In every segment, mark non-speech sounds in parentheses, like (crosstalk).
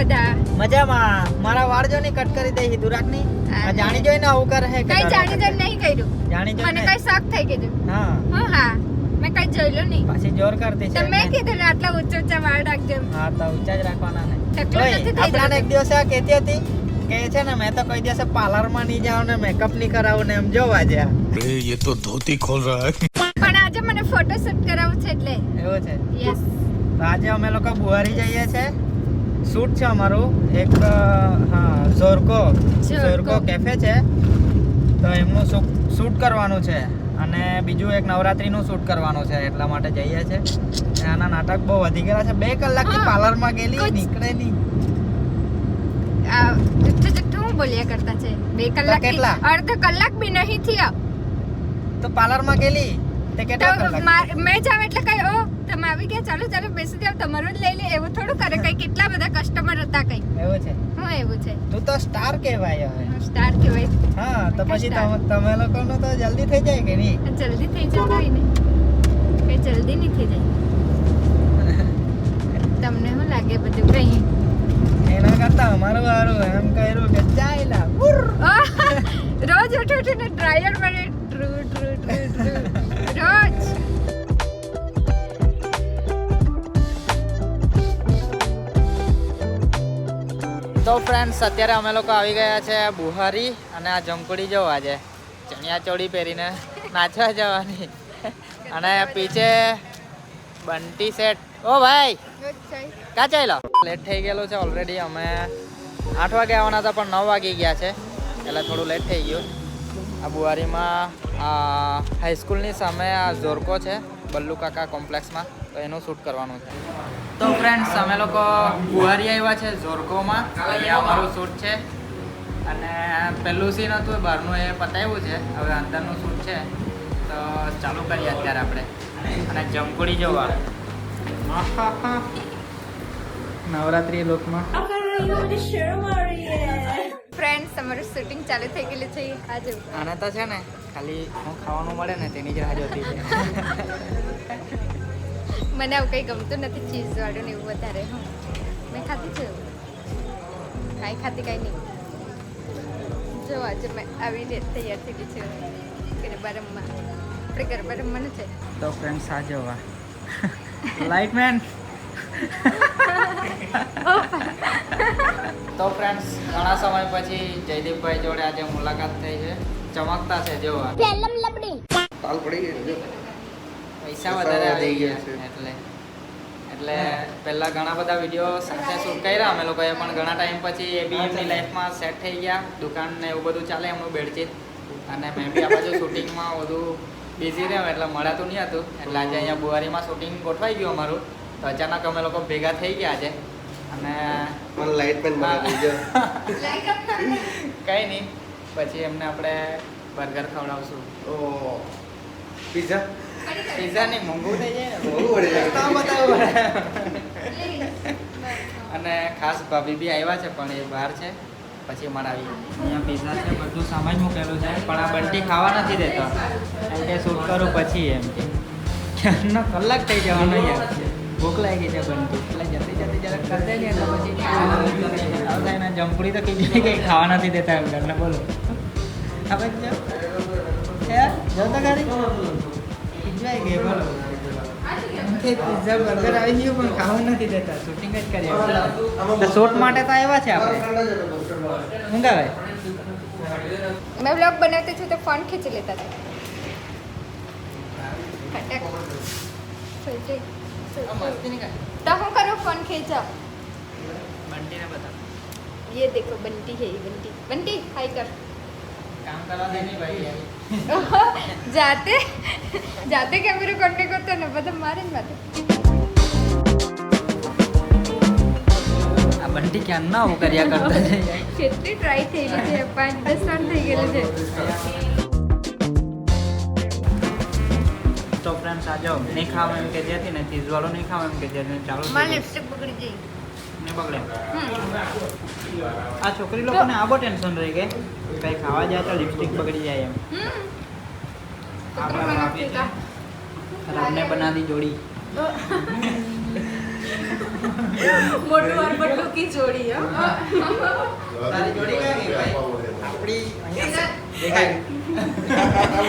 બધા. મજામાં. મારા વાળ જો ને કટ કરી દે દુરાકની. જાણી જોઈને આવું કરે હે કઈ જાણી જોઈને નહીં કર્યું. જાણી જોઈને મને કઈ શક થઈ ગયું હા. હા મેં કઈ જોઈલું નહીં. પાછી જોર કરતી છે. મેં કીધું આટલા ઊંચા ઊંચા વાળ રાખજો હા તો ઊંચા જ રાખવાના ને. આપણે એક દિવસ આ કહેતી હતી કે છે ને મેં તો કોઈ દિવસે પાર્લરમાં નહીં જાવ ને મેકઅપ નહીં કરાવું ને એમ જોવા જ્યાં. અરે એ તો ધોતી ખોલ રહા હે. પણ આજે મને ફોટોશૂટ કરાવું છે એટલે. એવો છે? યસ તો આજે અમે લોકો બુહારી જઈએ છે. શૂટ છે અમારું. એક હા ઝોરકો. ઝોરકો. કેફે છે. તો એમનું શૂટ કરવાનું છે. અને બીજું એક નવરાત્રીનું શૂટ કરવાનું છે. એટલા માટે જઈએ છે. આના નાટક બહુ વધી ગયા છે. બે કલાકથી. પાર્લરમાં ગયેલી નીકળે નહીં. આ જુઠ્ઠું જુઠ્ઠું હું બોલ્યા કરતા છે? બે કલાક કેટલા? અડધો કલાક બી નહીં થયા. તો પાર્લરમાં ગયેલી તે કેટલા કલાક? મેં જાવ એટલે કઈ ઓ તમે આવી ગયા ચાલો ચાલો બેસી જાવ તમારું જ લઈ લે એવું થોડું કરે કઈ કેટલા બધા કસ્ટમર હતા કઈ. એવું છે? હા એવું છે. તું તો સ્ટાર કહેવાય હવે. સ્ટાર કહેવાય. હા તો પછી. તમે લોકોનું તો જલ્દી થઈ જાય કે નહીં? જલ્દી થઈ જતો હોય ને કઈ જલ્દી નહીં થઈ જાય. (laughs) તમને શું લાગે બધું કઈ? એના કરતા અમારું સારું એમ કર્યું કે. આહ! રોજ ઉઠી ઉઠીને ડ્રાયર મને ટ્રુ ટ્રુ ટ્રુ ટ્રુ. રોજ. તો ફ્રેન્ડ્સ અત્યારે અમે લોકો આવી ગયા છે બુહારી અને આ જમકુડી જો આજે. ચણિયા ચોળી પહેરીને નાચવા જવાની. અને પીછે બંટી સેટ ઓ ભાઈ! કા ચાલો લેટ થઈ ગયેલું છે ઓલરેડી અમે આઠ વાગે આવવાના હતા, પણ નવ વાગી ગયા છે. એટલે થોડું લેટ થઈ ગયું. આ બુહારીમાં હાઈસ્કૂલની સામે આ ઝોરકો છે, બલ્લુ કાકા કોમ્પ્લેક્સમાં તો એનું શૂટ કરવાનું છે. તો ફ્રેન્ડ્સ અમે લોકો બુહારી આવ્યા છે ઝોરકોમાં અહીંયા અમારું શૂટ છે. અને પહેલું સીન હતું એ બહારનું એ પતાવ્યું છે. હવે અંદરનું શૂટ છે. તો ચાલુ કરીએ અત્યારે આપણે. અને જમકુડી જોવા. નવરાત્રી લોકમાં. ફ્રેન્ડ્સ અમારું શૂટિંગ ચાલુ થઈ ગયેલું છે. આજે આને તો છે ને ખાલી હું ખાવાનું મળે ને તેની જ રાહ જોતી છે. મને આવું કંઈ ગમતું નથી ચીઝ વાળું ને એવું વધારે હું. મેં ખાધી છે કાંઈ ખાતી કાંઈ નહીં. જો આજે મેં આવીને તૈયાર થઈ ગઈ છું ગરબા રમવા આપણે ગરબા રમવાનું છે. તો ફ્રેન્ડ સાજવા જોવા લાઇટમેન તો ફ્રેન્ડ્સ ઘણા સમય પછી જયદીપભાઈ જોડે આજે મુલાકાત થઈ છે. ચમકતા છે જોવા પૈસા વધારે આવી ગયા છે. એટલે એટલે પહેલા ઘણા બધા વીડિયો સાથે શૂટ કર્યા. અમે લોકોએ પણ ઘણા ટાઈમ પછી એ બી એમની લાઈફમાં સેટ થઈ ગયા. દુકાન ને એવું બધું ચાલે એમનું બેડચીત અને મેં બી આ બાજુ શૂટિંગમાં બધું બિઝી રહ્યો એટલે મળાતું નહીં હતું. એટલે આજે અહીંયા બુવારીમાં શૂટિંગ ગોઠવાઈ ગયું અમારું. તો અચાનક અમે લોકો ભેગા થઈ ગયા આજે. અને મને લાઈટ પણ કંઈ (laughs) નહીં. પછી એમને આપણે બર્ગર ખવડાવશું. ઓ પીઝા પિઝા નહીં મોંઘું થઈ જાય ને. મોંઘું પડી જાય. બતાવું. અને ખાસ ભાભી બી આવ્યા છે પણ એ બહાર છે. પછી મળાવી અહીંયા પિઝા છે બધું સામાન મૂકેલું છે પણ આ બંટી ખાવા નથી દેતો. એમ કે શૂટ કરું પછી એમ કે. ક્યારનો કલાક થઈ જવાનો યાર ભૂખ લાગી છે બંટી. એટલે જલ્દી જલ્દી જરાક કરી દે ને એટલે પછી આવતા એના જમપુડી તો કીધી કંઈ ખાવા નથી દેતા એમ કરીને બોલો. ખબર છે હે જો તો ખરી ખીજવાઈ ગઈ બોલો એમ કે પિઝા બર્ગર આવી ગયું પણ ખાવા નથી દેતા શૂટિંગ જ કરીએ તો શૂટ માટે તો આવ્યા છે આપણે શું કહેવાય મેં બ્લોગ બનાવતી છું તો ફોન ખેંચી લેતા હતા ફટાક સોચે, સોચે. તો હું કરું ફોન ખેંચો બંટીને બતા ये देखो बंटी है ये बंटी बंटी हाय कर (laughs) જાતે જાતે કેમેરો કોન્ટેક્ટ કરતો ને બધા મારે જ માથે. બંટી કેમ ના આવું કર્યા કરતા છે? કેટલી ટ્રાય થઈ ગઈ છે પાંચ દસ વાર થઈ ગયેલું છે. તો ફ્રેન્ડ્સ આજે નહીં ખાવ એમ કે જેતી ને ચીઝ વાળો નહીં ખાવ એમ કે જે ચાલો મારી લિપસ્ટિક બગડી ગઈ. ને બગડે. આ છોકરી લોકોને આબો ટેન્શન રહી ગઈ. કઈ ખાવા જાય તો લિપસ્ટિક બગડી જાય એમ. આપણા રામને બનાવી જોડી. મોટું અરબટું કી જોડી તારી જોડી કઈ ગઈ ભાઈ? આપણી દેખાય.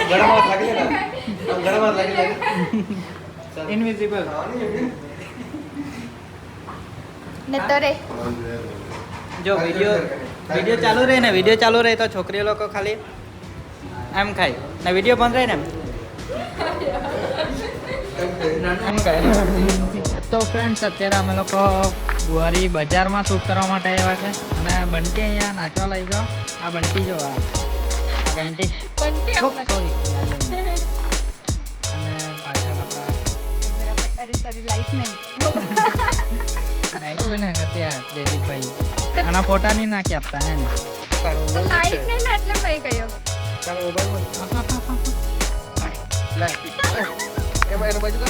ગળામાં લાગી લે ગળામાં લાગી લાગી. ઇનવિઝિબલ ને તો જો વીડિયો વીડિયો ચાલુ રહે ને વીડિયો ચાલુ રહે તો છોકરીઓ લોકો ખાલી એમ ખાય. ને વીડિયો બંધ રહે ને એમ? તો ફ્રેન્ડ્સ અત્યારે અમે લોકો બુહારી બજારમાં શૂટ કરવા માટે આવ્યા છે. અને બંટી અહીંયા નાચવા લઈ ગયો આ બંટી જો આ બંટી Oh, (laughs) અને પાછળ આપણા અરે લાઈફ નહીં. (laughs) નાખ્યું ને ત્યાં જયદીપભાઈ આના ફોટા નહીં નાખી આપતા હે ને? તો લાઈફ નહીં ને એટલે બાજુ ને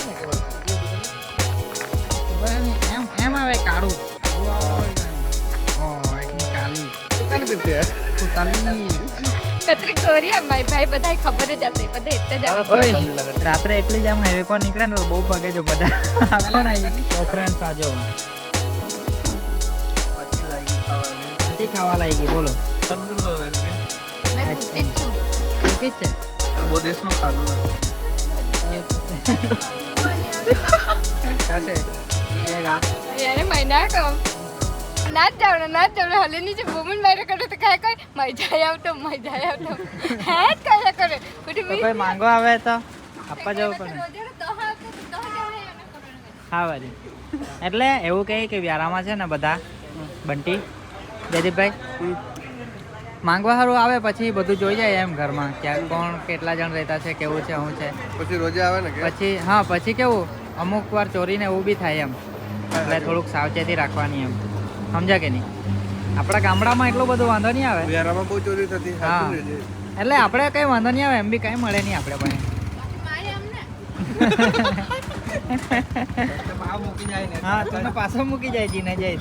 એમ એમ આવે કાળું. ભાઈ બધાય ખબર જ બધા એટલે જ રાત્રે એટલી જ આમ હાઈવે પર નીકળે ને બહુ ભાગે છે બધા. છોકરા આવી આજો ખાવા લાગી બોલો છું દેશનું ખાધું ના જાવ ના જાવ હલે નીચે બૂમન મારે કરે તો કાય કઈ મય આવતો મય આવતો હે કયા કરે કોઈ માંગો આવે તો આપવા જવું પડે હા વળી એટલે એવું કહે કે વ્યારામાં છે ને બધા બંટી જયદીપભાઈ? માંગવા સારું આવે પછી બધું જોઈ જાય એમ ઘરમાં ક્યાં કોણ કેટલા જણ રહેતા છે કેવું છે શું છે. પછી રોજે આવે ને પછી હા પછી કેવું અમુક વાર ચોરીને એવું બી થાય એમ. એટલે થોડુંક સાવચેતી રાખવાની એમ. સમજા કે નહીં? આપણા ગામડામાં એટલો બધો વાંધો નહીં આવે. વિહારામાં બહુ ચોરી થતી હા. એટલે આપણે કઈ વાંધો નહીં આવે એમ બી કઈ મળે નહીં આપણે પાસે (laughs) હા તને પાછો મૂકી જાય જીને જાય.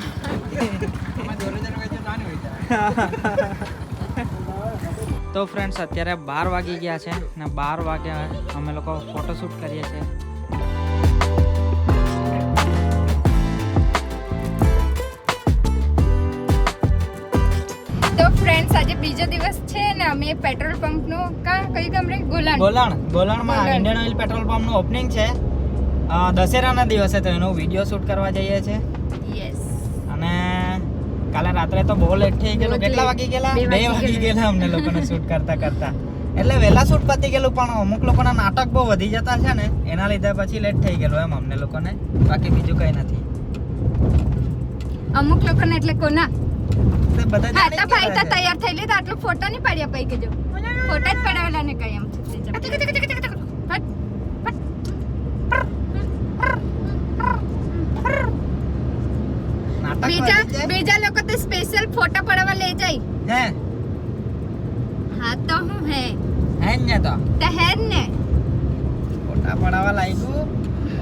(laughs) તો ફ્રેન્ડ્સ અત્યારે બાર વાગી ગયા છે ને બાર વાગ્યા અમે લોકો ફોટોશૂટ કરીએ છીએ. તો ફ્રેન્ડ્સ આજે બીજો દિવસ છે ને અમે પેટ્રોલ પંપનું કા કઈ ગામ રે? ગોલાણ. ગોલાણ. ગોલાણમાં ઇન્ડિયન ઓઇલ પેટ્રોલ પંપનું ઓપનિંગ છે. દશેરાના દિવસે તો એનો વીડિયો શૂટ કરવા જઈએ છીએ. કાલે રાત્રે તો બહુ લેટ થઈ ગયેલું. કેટલા વાગી ગયેલા? બે વાગી ગયેલા. અમને લોકોને શૂટ કરતા કરતા. એટલે વહેલા શૂટ પતી ગયેલું પણ અમુક લોકોના નાટક બહુ વધી જતા છે ને એના લીધે પછી લેટ થઈ ગયેલું એમ અમને લોકોને. બાકી બીજું કઈ નથી. અમુક લોકોને એટલે કોના? બધા હા તો ભાઈ તો તૈયાર થઈ લીધા આટલું ફોટો નહીં પાડ્યા પૈકી જો. ફોટા જ પડાવેલા ને કઈ એમ ફટ, નાટક બીજા બીજા લોકો તો સ્પેશિયલ ફોટા પડાવવા લઈ જાય. હે? હા તો હું હે? હે ને તો. તે હે ને? ફોટા પડાવવા લાગ્યું.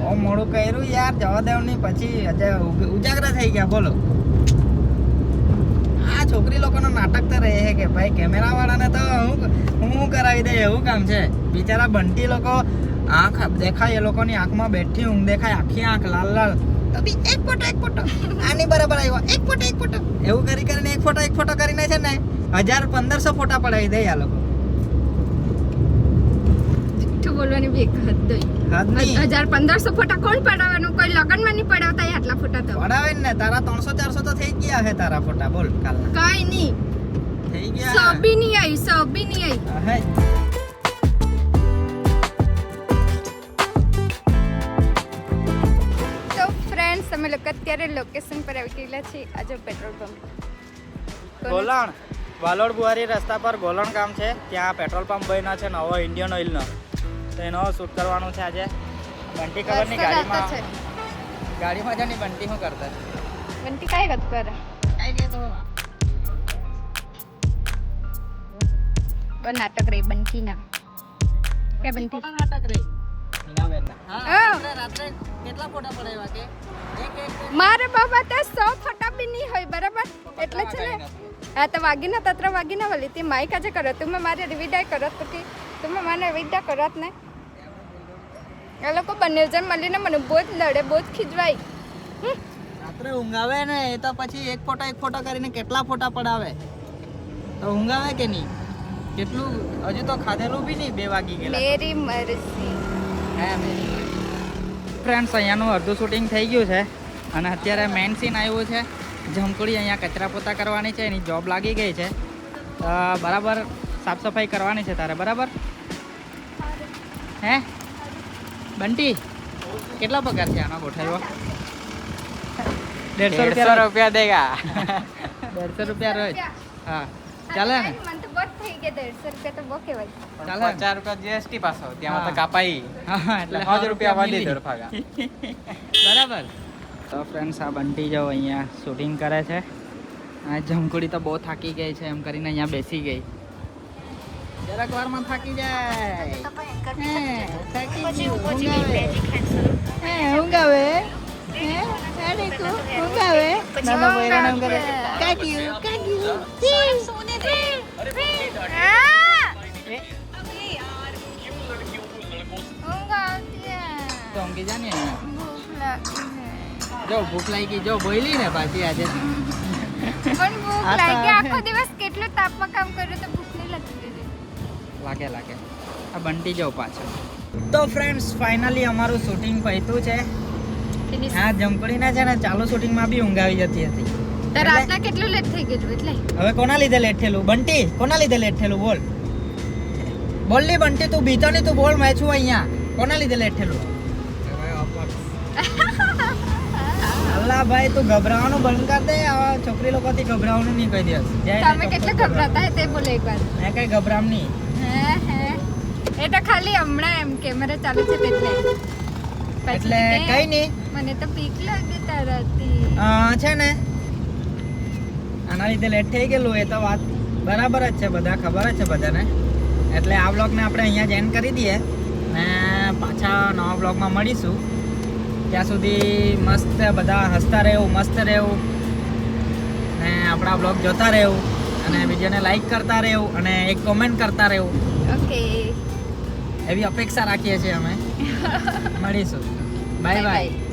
ઓ મોડું કર્યું યાર જવા દેવ નહીં પછી ઉજાગરા થઈ ગયા બોલો. આ છોકરી લોકોનો નાટક તો રહે છે કે ભાઈ કેમેરા વાળાને તો હું હું હું કરાવી દે એવું કામ છે. બિચારા બંટી લોકો આંખ દેખાય એ લોકોની આંખમાં બેઠી ઊંઘ દેખાય આખી આંખ લાલ લાલ. તો બી એક ફોટો એક ફોટો. આની બરાબર આવ્યો. એક ફોટો એક ફોટો. એવું કરી કરીને એક ફોટો એક ફોટો કરીને છે ને હજાર પંદરસો ફોટા પડાવી દે આ લોકો. બોલવાની બી એક હદ હોય. નહીં. હજાર પંદરસો ફોટા કોણ પડાવવાનું? કોઈ લગનમાં નહીં પડાવતા આટલા ફોટા તો. પડાવે ને તારા ત્રણસો ચારસો તો થઈ ગયા હે તારા ફોટા બોલ કાલ કઈ નહીં. થઈ ગયા સબી નહીં આવી સબી નહીં આવી અમે લોકો અત્યારે લોકેશન પર આવી ગયેલા છીએ. આજે પેટ્રોલ પંપ ગોલણ. વાલોડ બુહારી રસ્તા પર ગોલણ ગામ છે. ત્યાં પેટ્રોલ પંપ બન્યો છે નવો ઇન્ડિયન ઓઇલનો તો એનો શૂટ કરવાનું છે આજે. બંટી ખબર નહીં ગાડીમાં છે. ગાડીમાં જાની બંટી શું કરતા બંટી કાંઈ વાત કરે? નાટક રે બંટી ના કે બંટી? નાટક રે મારે બાબા તે સો ફોટા બી નહીં હોય બરાબર? એટલે છે ને હા તો વાગીને તત્ર વાગીને વળી. તે માઈક આજે કરો તમે મારે રિવિડાય કરત પછી તમે મને રિવિડા કરત ને. એ લોકો બંને જણ મળીને મને બહુ જ લડે બહુ જ ખીજવાય. હમ. અરે ઊંઘાવે ને એ તો પછી એક ફોટો એક ફોટો કરીને કેટલા ફોટા પડાવે? તો ઊંઘાવે કે નહીં? કેટલું હજુ તો ખાધેલું બી નહીં બે વાગી ગયા મેરી મરસી ફ્રેન્ડ્સ અહીંયાનું અડધું શૂટિંગ થઈ ગયું છે અને અત્યારે મેઇન સીન આવ્યું છે. જમકુડી અહીંયા કચરા પોતા કરવાની છે એની જોબ લાગી ગઈ છે. તો બરાબર સાફ સફાઈ કરવાની છે તારે બરાબર? હે? બંટી કેટલા પગાર છે આનો ગોઠવ્યો? દેડસો રૂપિયા રૂપિયા દેગા. (laughs) દેડસો રૂપિયા રોજ. હા ચાલે ને? થઈ ગયા દેડસો રૂપિયા તો બહુ કહેવાય પચાસ રૂપિયા જીએસટી પાછો ત્યાં તો કાપાઈ એટલે રૂપિયા. (laughs) બરાબર તો ફ્રેન્ડ્સ આ બંટી જો અહીંયા શૂટિંગ કરે છે આ જમકુડી તો બહુ થાકી ગઈ છે એમ કરીને અહીંયા બેસી ગઈ જરાક વારમાં થાકી જાય થાકી ગયું. ઊંઘ આવે. હે, ઊંઘ આવે? હે? હે, દીકુ? ઊંઘ આવે? નાના કરે, કાક્યું, ઊંઘી જા ને ભૂખ લાગી હે. જો ભૂખ લાગી જો બોયલી ને પાછી આજે પણ ભૂખ લાગી આખો દિવસ કેટલું તાપમાં કામ કર્યું તો ભૂખ નહીં લાગતી લાગે લાગે આ બંટી જાવ પાછો તો ફ્રેન્ડ્સ ફાઇનલી અમારું શૂટિંગ પત્યું છે આ જમકડીને છે ને ચાલુ શૂટિંગમાં બી ઊંઘ આવી જતી હતી તો રાતના કેટલું લેટ થઈ ગયું એટલે હવે કોના લીધે લેટ થયેલું? બંટી કોના લીધે લેટ થયેલું? બોલ. બોલની બંટી તું બીતો ને તું બોલ મેં છું અહીંયા. કોના લીધે લેટ થયેલું? અલ્લા ભાઈ તું ગભરાવાનું બંધ કર દે. આ છોકરી લોકો થી ગભરાવાનું નહીં કહી દે. તમે કેટલા ગભરાતા હે તે બોલે એકવાર મેં કઈ ગભરામ નહીં. હે હે. એ તો ખાલી હમણાં એમ કેમેરા ચાલુ છે એટલે. એટલે કઈ નહીં. મને તો પીક લાગે તારાથી. હા છે ને. આના લીધે લેટ થઈ ગયેલું એ તો વાત બરાબર જ છે બધા ખબર જ છે બધાને. એટલે આ બ્લોગને આપણે અહીંયા જ એન્ડ કરી દઈએ ને પાછા નવા બ્લોગમાં મળીશું. ત્યાં સુધી મસ્ત બધા હસતા રહેવું મસ્ત રહેવું ને આપણા બ્લોગ જોતા રહેવું અને બીજાને લાઈક કરતા રહેવું અને એક કોમેન્ટ કરતા રહેવું. ઓકે એવી અપેક્ષા રાખીએ છીએ અમે. (laughs) મળીશું. Bye bye